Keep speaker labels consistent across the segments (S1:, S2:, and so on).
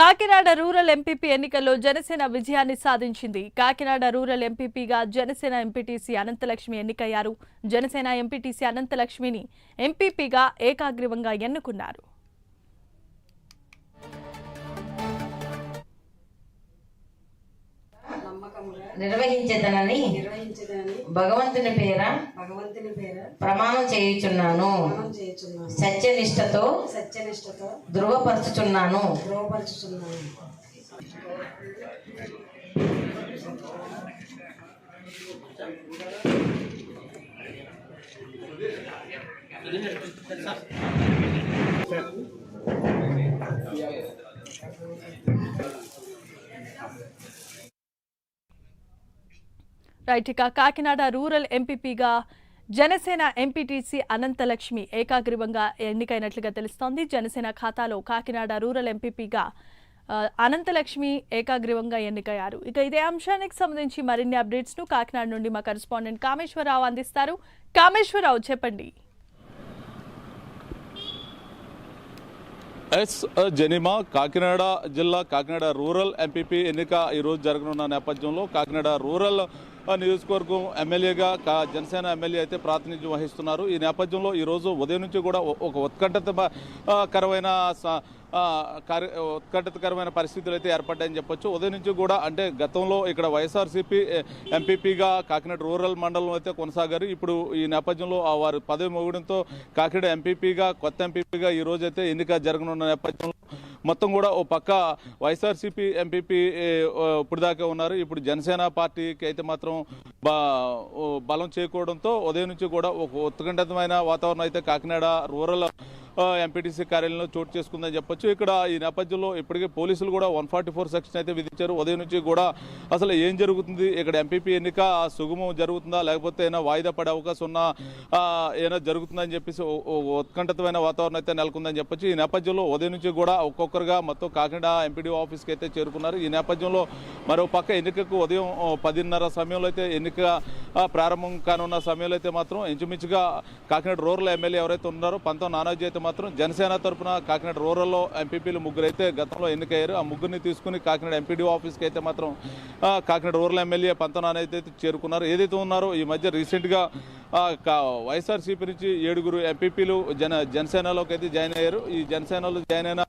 S1: Kakinada rural MPP ఎన్నికల్లో జనసేన విజయాన్ని సాధించింది. కాకినాడ రూరల్ ఎంపీపీగా జనసేన ఎంపీటీసీ అనంతలక్ష్మి ఎన్నికయ్యారు. జనసేన ఎంపీటీసీ అనంతలక్ష్మిని ఎంపీపీగా ఏకాగ్రీవంగా ఎన్నుకున్నారు.
S2: నిర్వహించదనని భగవంతుని పేర
S3: భగవంతుని పేర
S2: ప్రమాణం చేయుచున్నాను. సత్యనిష్టతో
S3: సత్యనిష్టతో
S2: ధృవపరచుచున్నాను.
S3: ధృవపరుచుచున్నాను.
S1: రైట్ ఇక కాకినాడ రూరల్ ఎంపీపీగా జనసేన ఎంపీటీసీ అనంతలక్ష్మి ఏకాగ్రీవంగా ఎన్నికైనట్లుగా తెలుస్తోంది. జనసేన ఖాతాలో కాకినాడ రూరల్ ఎంపీపీగా అనంతలక్ష్మి ఏకాగ్రీవంగా ఎన్నికయ్యారు. ఇక ఇదే అంశానికి సంబంధించి మరిన్ని అప్డేట్స్ను కాకినాడ నుండి మా కరెస్పాండెంట్ కామేశ్వరరావు అందిస్తారు. కామేశ్వరరావు చెప్పండి.
S4: ఎస్ జనిమా కాకినాడ జిల్లా కాకినాడ రూరల్ ఎంపీపీ ఎన్నిక ఈరోజు జరగనున్న నేపథ్యంలో కాకినాడ రూరల్ నియోజకవర్గం ఎమ్మెల్యేగా కా జనసేన ఎమ్మెల్యే అయితే ప్రాతినిధ్యం వహిస్తున్నారు. ఈ నేపథ్యంలో ఈరోజు ఉదయం నుంచి కూడా ఒక ఉత్కంఠతకరమైన స- కార్య ఉత్కంఠతకరమైన పరిస్థితులు అయితే ఏర్పడ్డాయని చెప్పొచ్చు. ఉదయం నుంచి కూడా అంటే గతంలో ఇక్కడ వైఎస్ఆర్సీపీ ఎంపీపీగా కాకినాడ రూరల్ మండలం అయితే కొనసాగారు. ఇప్పుడు ఈ నేపథ్యంలో ఆ వారు పదవి మొగడంతో కాకినాడ ఎంపీపీగా కొత్త ఎంపీపీగా ఈ రోజు అయితే ఎన్నిక జరగనున్న నేపథ్యంలో మొత్తం కూడా ఓ పక్క వైఎస్ఆర్సీపీ ఎంపీపీ ఇప్పుడు దాకా ఉన్నారు. ఇప్పుడు జనసేన పార్టీకి అయితే మాత్రం బలం చేయకూడడంతో ఉదయం నుంచి కూడా ఒక ఉత్కంఠితమైన వాతావరణం అయితే కాకినాడ రూరల్ ఎంపీటీసీ కార్యాలయంలో చోటు చేసుకుందని చెప్పొచ్చు. ఇక్కడ ఈ నేపథ్యంలో ఇప్పటికే పోలీసులు కూడా వన్ ఫార్టీ ఫోర్ సెక్షన్ అయితే విధించారు. ఉదయం నుంచి కూడా అసలు ఏం జరుగుతుంది? ఇక్కడ ఎంపీపీ ఎన్నిక సుగమం జరుగుతుందా? లేకపోతే ఏమైనా వాయిదా పడే అవకాశం ఉన్నా ఏమైనా జరుగుతుందని చెప్పేసి ఉత్కంఠితమైన వాతావరణం అయితే నెలకొందని చెప్పొచ్చు. ఈ నేపథ్యంలో ఉదయం నుంచి కూడా ఒక్కొక్కరుగా మొత్తం కాకినాడ ఎంపీడీ ఆఫీస్కి అయితే చేరుకున్నారు. ఈ నేపథ్యంలో మరో పక్క ఎన్నికకు ఉదయం పదిన్నర సమయంలో అయితే ఎన్నిక ప్రారంభం కానున్న సమయంలో అయితే మాత్రం ఇంచుమించుగా కాకినాడ రూరల్ ఎమ్మెల్యే ఎవరైతే ఉన్నారో పంతం నానాజీ అయితే మాత్రం జనసేన తరపున కాకినాడ రూరల్లో ఎంపీపీలు ముగ్గురు అయితే గతంలో ఎన్నికయ్యారు. ఆ ముగ్గురిని తీసుకుని కాకినాడ ఎంపీడీ ఆఫీస్కి అయితే మాత్రం కాకినాడ రూరల్ ఎమ్మెల్యే పంతనానైతే అయితే చేరుకున్నారు. ఏదైతే ఉన్నారో ఈ మధ్య రీసెంట్గా వైఎస్ఆర్సీపీ నుంచి ఏడుగురు ఎంపీపీలు జన జనసేనలోకి అయితే జాయిన్ అయ్యారు. ఈ జనసేనలో జాయిన్ అయిన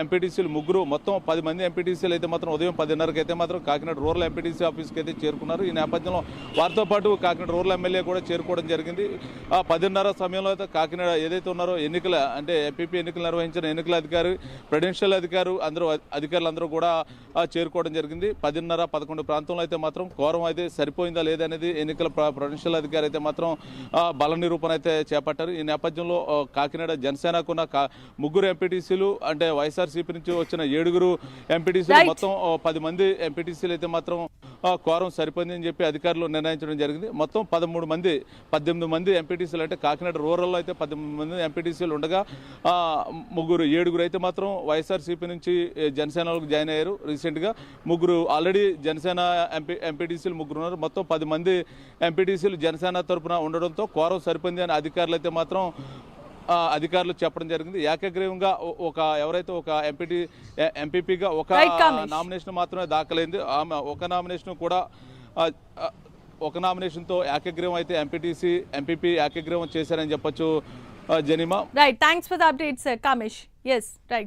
S4: ఎంపీటీసీలు ముగ్గురు మొత్తం పది మంది ఎంపీటీసీలు అయితే మాత్రం ఉదయం పదిన్నరకి అయితే మాత్రం కాకినాడ రూరల్ ఎంపీటీసీ ఆఫీస్కి అయితే చేరుకున్నారు. ఈ నేపథ్యంలో వారితో పాటు కాకినాడ రూరల్ ఎమ్మెల్యే కూడా చేరుకోవడం జరిగింది. ఆ పదిన్నర సమయంలో అయితే కాకినాడ ఏదైతే ఉన్నారో ఎన్నికల అంటే ఎంపీపీ ఎన్నికలు నిర్వహించిన ఎన్నికల అధికారి ప్రెడెన్షియల్ అధికారు అందరూ అధికారులు అందరూ కూడా చేరుకోవడం జరిగింది. పదిన్నర పదకొండు ప్రాంతంలో అయితే మాత్రం కోరం అయితే సరిపోయిందా లేదనేది ఎన్నికల ప్రొడెన్షియల్ అధికారి అయితే మాత్రం బల నిరూపణ అయితే చేపట్టారు. ఈ నేపథ్యంలో కాకినాడ జనసేనకున్న ముగ్గురు ఎంపీటీసీలు అంటే వైఎస్ఆర్సీపీ నుంచి వచ్చిన ఏడుగురు ఎంపీటీసీలు. మొత్తం పది మంది ఎంపీటీసీలు అయితే మాత్రం కోరం సరిపోయింది అని చెప్పి అధికారులు నిర్ణయించడం జరిగింది. మొత్తం పదమూడు మంది పద్దెనిమిది మంది ఎంపీటీసీలు అంటే కాకినాడ రూరల్లో అయితే పద్దెనిమిది మంది ఎంపీటీసీలు ఉండగా ముగ్గురు ఏడుగురు అయితే మాత్రం వైఎస్ఆర్సీపీ నుంచి జనసేనలోకి జాయిన్ అయ్యారు రీసెంట్గా. ముగ్గురు ఆల్రెడీ జనసేన ఎంపీ ఎంపీటీసీలు ముగ్గురు ఉన్నారు. మొత్తం పది మంది ఎంపీటీసీలు జనసేన తరపున ఉండడంతో కోరం సరిపోయింది అని అధికారులు అయితే మాత్రం అధికారులు చెప్పడం జరిగింది. ఏకగ్రీవంగా ఒక ఎవరైతే ఒక ఎంపీటీ ఎంపీపీగా ఒక. నామినేషన్ మాత్రమే దాఖలైంది. ఆమె ఒక నామినేషన్ కూడా ఒక నామినేషన్తో ఏకగ్రీవం అయితే ఎంపీటీసీ ఎంపీపీ ఏకగ్రీవం చేశారని చెప్పొచ్చు జనిమా.
S1: Right thanks for the updates Kamesh yes right